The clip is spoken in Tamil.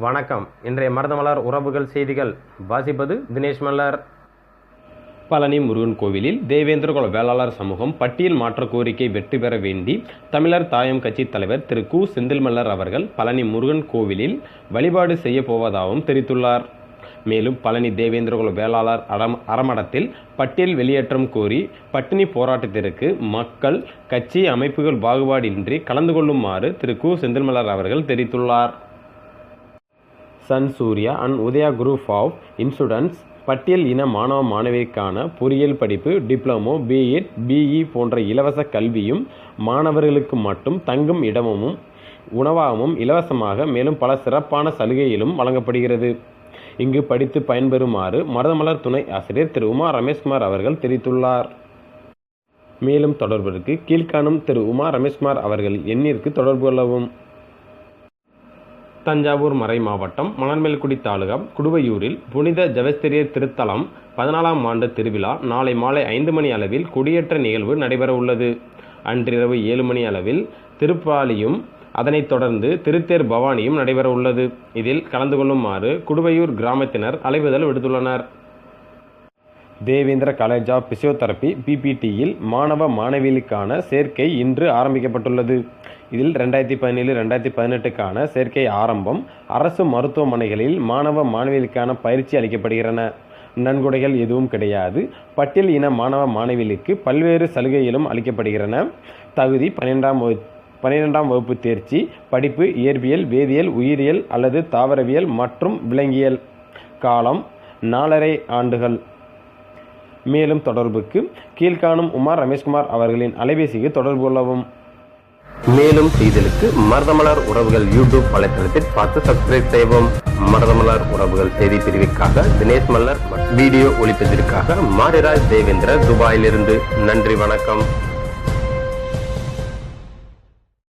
வணக்கம். இன்றைய மருதமலர் உறவுகள் செய்திகள். வாசிப்பது தினேஷ் மல்லர். பழனி முருகன் கோவிலில் தேவேந்திரகுல வேளாளர் சமூகம் பட்டியல் மாற்ற கோரிக்கை வெற்றி பெற வேண்டி தமிழர் தாயம் கட்சி தலைவர் திரு கு. செந்தில்மல்லர் அவர்கள் பழனி முருகன் கோவிலில் வழிபாடு செய்ய போவதாகவும் தெரிவித்துள்ளார். மேலும் பழனி தேவேந்திரகுல வேளாளர் அறம் அறமடத்தில் பட்டியல் வெளியேற்றம் கோரி பட்டினி போராட்டத்திற்கு மக்கள் கட்சி அமைப்புகள் பாகுபாடின்றி கலந்து கொள்ளுமாறு திரு கு. செந்தில்மலர் அவர்கள் தெரிவித்துள்ளார். Sun Surya and Udaya group of insurance பட்டியல் இன மாணவ மாணவிக்கான பொறியியல் படிப்பு டிப்ளமோ பிஎட் பிஇ போன்ற இலவச கல்வியும் மாணவர்களுக்கு மட்டும் தங்கும் இடமும் உணவாகவும் இலவசமாக மேலும் பல சிறப்பான சலுகையிலும் வழங்கப்படுகிறது. இங்கு படித்து பயன்பெறுமாறு மருதமலர் துணை ஆசிரியர் திரு. உமா ரமேஷ்குமார் அவர்கள் தெரிவித்துள்ளார். மேலும் தொடர்பிற்கு கீழ்காணும் திரு. உமா ரமேஷ்குமார் அவர்கள் எண்ணிற்கு தொடர்பு கொள்ளவும். தஞ்சாவூர் மறை மாவட்டம் மணல்மேல்குடி தாலுகா குடுவையூரில் புனித ஜவஸ்திரியர் திருத்தலம் பதினாலாம் ஆண்டு திருவிழா நாளை மாலை ஐந்து மணி அளவில் கொடியேற்ற நிகழ்வு நடைபெற உள்ளது அன்றிரவு ஏழு மணி அளவில் திருப்பாலியும் அதனைத் தொடர்ந்து திருத்தேர் பவானியும் நடைபெற உள்ளது இதில் கலந்து கொள்ளுமாறு குடுவையூர் கிராமத்தினர் அலைவுதல் விடுத்துள்ளனர். தேவேந்திர காலேஜ் ஆஃப் பிசியோதெரபி பிபிடியில் மாணவ மாணவிகளுக்கான சேர்க்கை இன்று ஆரம்பிக்கப்பட்டுள்ளது. இதில் ரெண்டாயிரத்தி பதினேழு ரெண்டாயிரத்தி பதினெட்டுக்கான சேர்க்கை ஆரம்பம் அரசு மருத்துவமனைகளில் மாணவ மாணவிகளுக்கான பயிற்சி அளிக்கப்படுகிறன நன்கொடைகள் எதுவும் கிடையாது. பட்டியல் இன மாணவ மாணவிகளுக்கு பல்வேறு சலுகைகளும் அளிக்கப்படுகிறன தகுதி பன்னிரெண்டாம் வகுப்பு பன்னிரெண்டாம் வகுப்பு தேர்ச்சி படிப்பு இயற்பியல் வேதியியல் உயிரியல் அல்லது தாவரவியல் மற்றும் விலங்கியல். காலம் நாலரை ஆண்டுகள். மேலும் தொடர்புக்கு கீழ்காணும் உமார் ரமேஷ்குமார் அவர்களின் அலைபேசிக்கு தொடர்பு கொள்ளவும். மேலும் செய்திகளுக்கு மருதமலர் உறவுகள் யூடியூப் வலைத்தளத்தில் பார்த்து சப்ஸ்கிரைப் செய்வோம் மருதமலர் உறவுகள் செய்தி பிரிவிற்காக தினேஷ் மல்லர் வீடியோ ஒளிப்பதற்காக மாரிராஜ் தேவேந்திர துபாயிலிருந்து. நன்றி வணக்கம்.